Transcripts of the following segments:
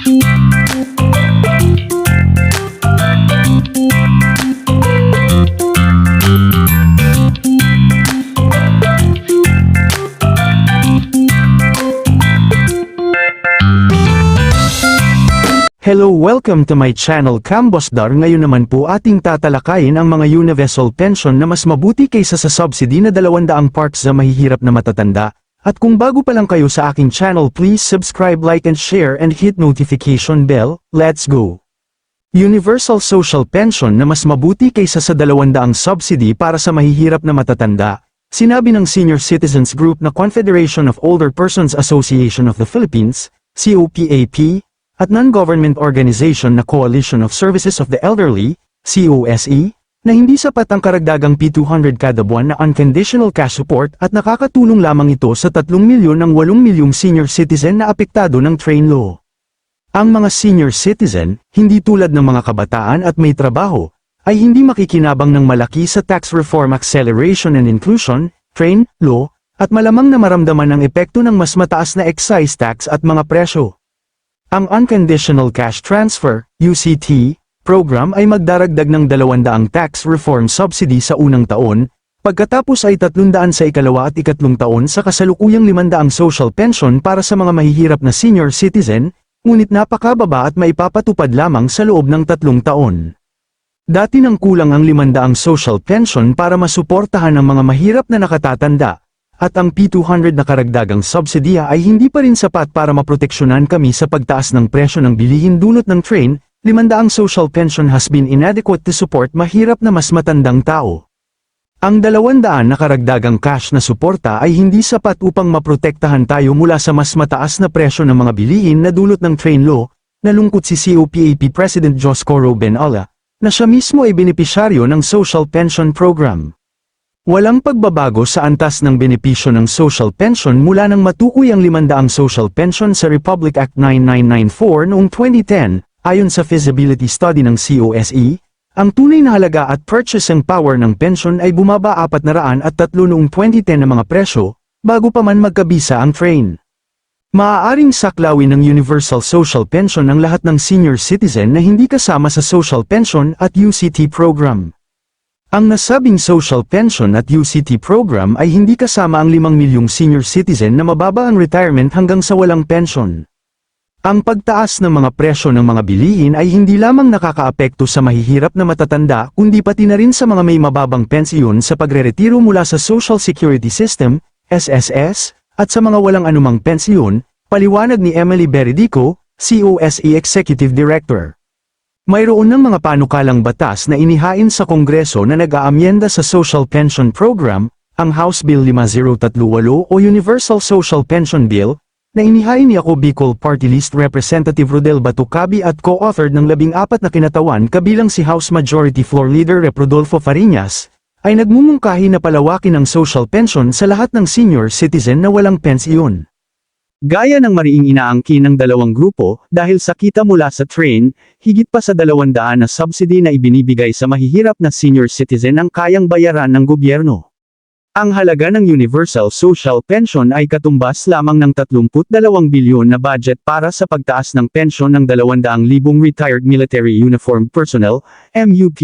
Hello welcome to my channel Cambosdar ngayon naman po ating tatalakayin ang mga universal pension na mas mabuti kaysa sa subsidy na 200 parts sa mahihirap na matatanda. At kung bago pa lang kayo sa aking channel please subscribe like and share and hit notification bell, let's go! Universal Social Pension na mas mabuti kaysa sa 200 subsidy para sa mahihirap na matatanda. Sinabi ng Senior Citizens Group na Confederation of Older Persons Association of the Philippines, COPAP, at non-government organization na Coalition of Services of the Elderly, COSE, na hindi sapat ang karagdagang P200 kada buwan na unconditional cash support at nakakatulong lamang ito sa 3 milyon ng 8 milyong senior citizen na apektado ng train law. Ang mga senior citizen, hindi tulad ng mga kabataan at may trabaho, ay hindi makikinabang ng malaki sa Tax Reform Acceleration and Inclusion, train, law, at malamang na maramdaman ang epekto ng mas mataas na excise tax at mga presyo. Ang Unconditional Cash Transfer, UCT, program ay magdaragdag ng 200 tax reform subsidy sa unang taon, pagkatapos ay 300 sa ikalawa at ikatlong taon sa kasalukuyang 500 social pension para sa mga mahihirap na senior citizen, ngunit napakababa at maipapatupad lamang sa loob ng tatlong taon. Dati nang kulang ang 500 social pension para masuportahan ang mga mahirap na nakatatanda, at ang P200 na karagdagang subsidiya ay hindi pa rin sapat para maproteksyonan kami sa pagtaas ng presyo ng bilihin dulot ng train, 500 social pension has been inadequate to support mahirap na mas matandang tao. Ang 200 na karagdagang cash na suporta ay hindi sapat upang maprotektahan tayo mula sa mas mataas na presyo ng mga bilihin na dulot ng train law, nalungkot si COPAP President Joscoro Benalla, na siya mismo ay benepisyaryo ng social pension program. Walang pagbabago sa antas ng benepisyo ng social pension mula nang matukoy ang 500 social pension sa Republic Act 9994 noong 2010, ayon sa feasibility study ng COSE, ang tunay na halaga at purchasing power ng pension ay bumaba 403 noong 2010 na mga presyo, bago pa man magkabisa ang train. Maaaring saklawin ng Universal Social Pension ang lahat ng senior citizen na hindi kasama sa social pension at UCT program. Ang nasabing social pension at UCT program ay hindi kasama ang 5 milyong senior citizen na mababa ang retirement hanggang sa walang pension. Ang pagtaas ng mga presyo ng mga bilihin ay hindi lamang nakakaapekto sa mahihirap na matatanda kundi pati na rin sa mga may mababang pensiyon sa pagreretiro mula sa Social Security System, SSS, at sa mga walang anumang pensiyon, paliwanag ni Emily Beredico, COSE Executive Director. Mayroon ng mga panukalang batas na inihain sa Kongreso na nag-aamyenda sa Social Pension Program, ang House Bill 5038 o Universal Social Pension Bill, na inihain ni ako Bicol Party List Representative Rodel Batucabi at co-authored ng labing apat na kinatawan kabilang si House Majority Floor Leader Rep. Rodolfo Fariñas, ay nagmumungkahi na palawakin ang social pension sa lahat ng senior citizen na walang pensiyon. Gaya ng mariing inaangkin ng dalawang grupo, dahil sa kita mula sa train, higit pa sa 200 na subsidy na ibinibigay sa mahihirap na senior citizen ang kayang bayaran ng gobyerno. Ang halaga ng Universal Social Pension ay katumbas lamang ng 32 bilyon na budget para sa pagtaas ng pensyon ng 200,000 retired military uniformed personnel, MUP,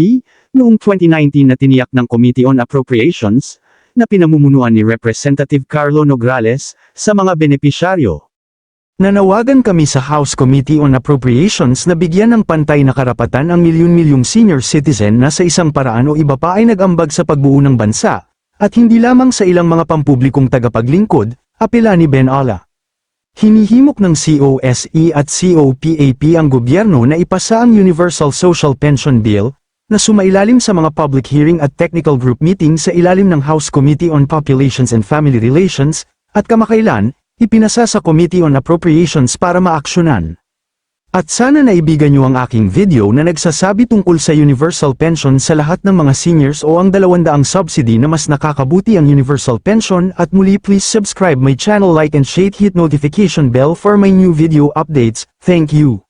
noong 2019 na tiniyak ng Committee on Appropriations, na pinamumunuan ni Representative Carlo Nograles, sa mga benepisyaryo. Nanawagan kami sa House Committee on Appropriations na bigyan ng pantay na karapatan ang milyon-milyong senior citizen na sa isang paraan o iba pa ay nag-ambag sa pagbuo ng bansa, at hindi lamang sa ilang mga pampublikong tagapaglingkod, apela ni Ben Ala. Hinihimok ng COSE at COPAP ang gobyerno na ipasa ang Universal Social Pension Bill, na sumailalim sa mga public hearing at technical group meeting sa ilalim ng House Committee on Populations and Family Relations, at kamakailan, ipinasa sa Committee on Appropriations para maaksyonan. At sana naibigan niyo ang aking video na nagsasabi tungkol sa universal pension sa lahat ng mga seniors o ang 200 subsidy na mas nakakabuti ang universal pension at muli please subscribe my channel like and shade hit notification bell for my new video updates, thank you.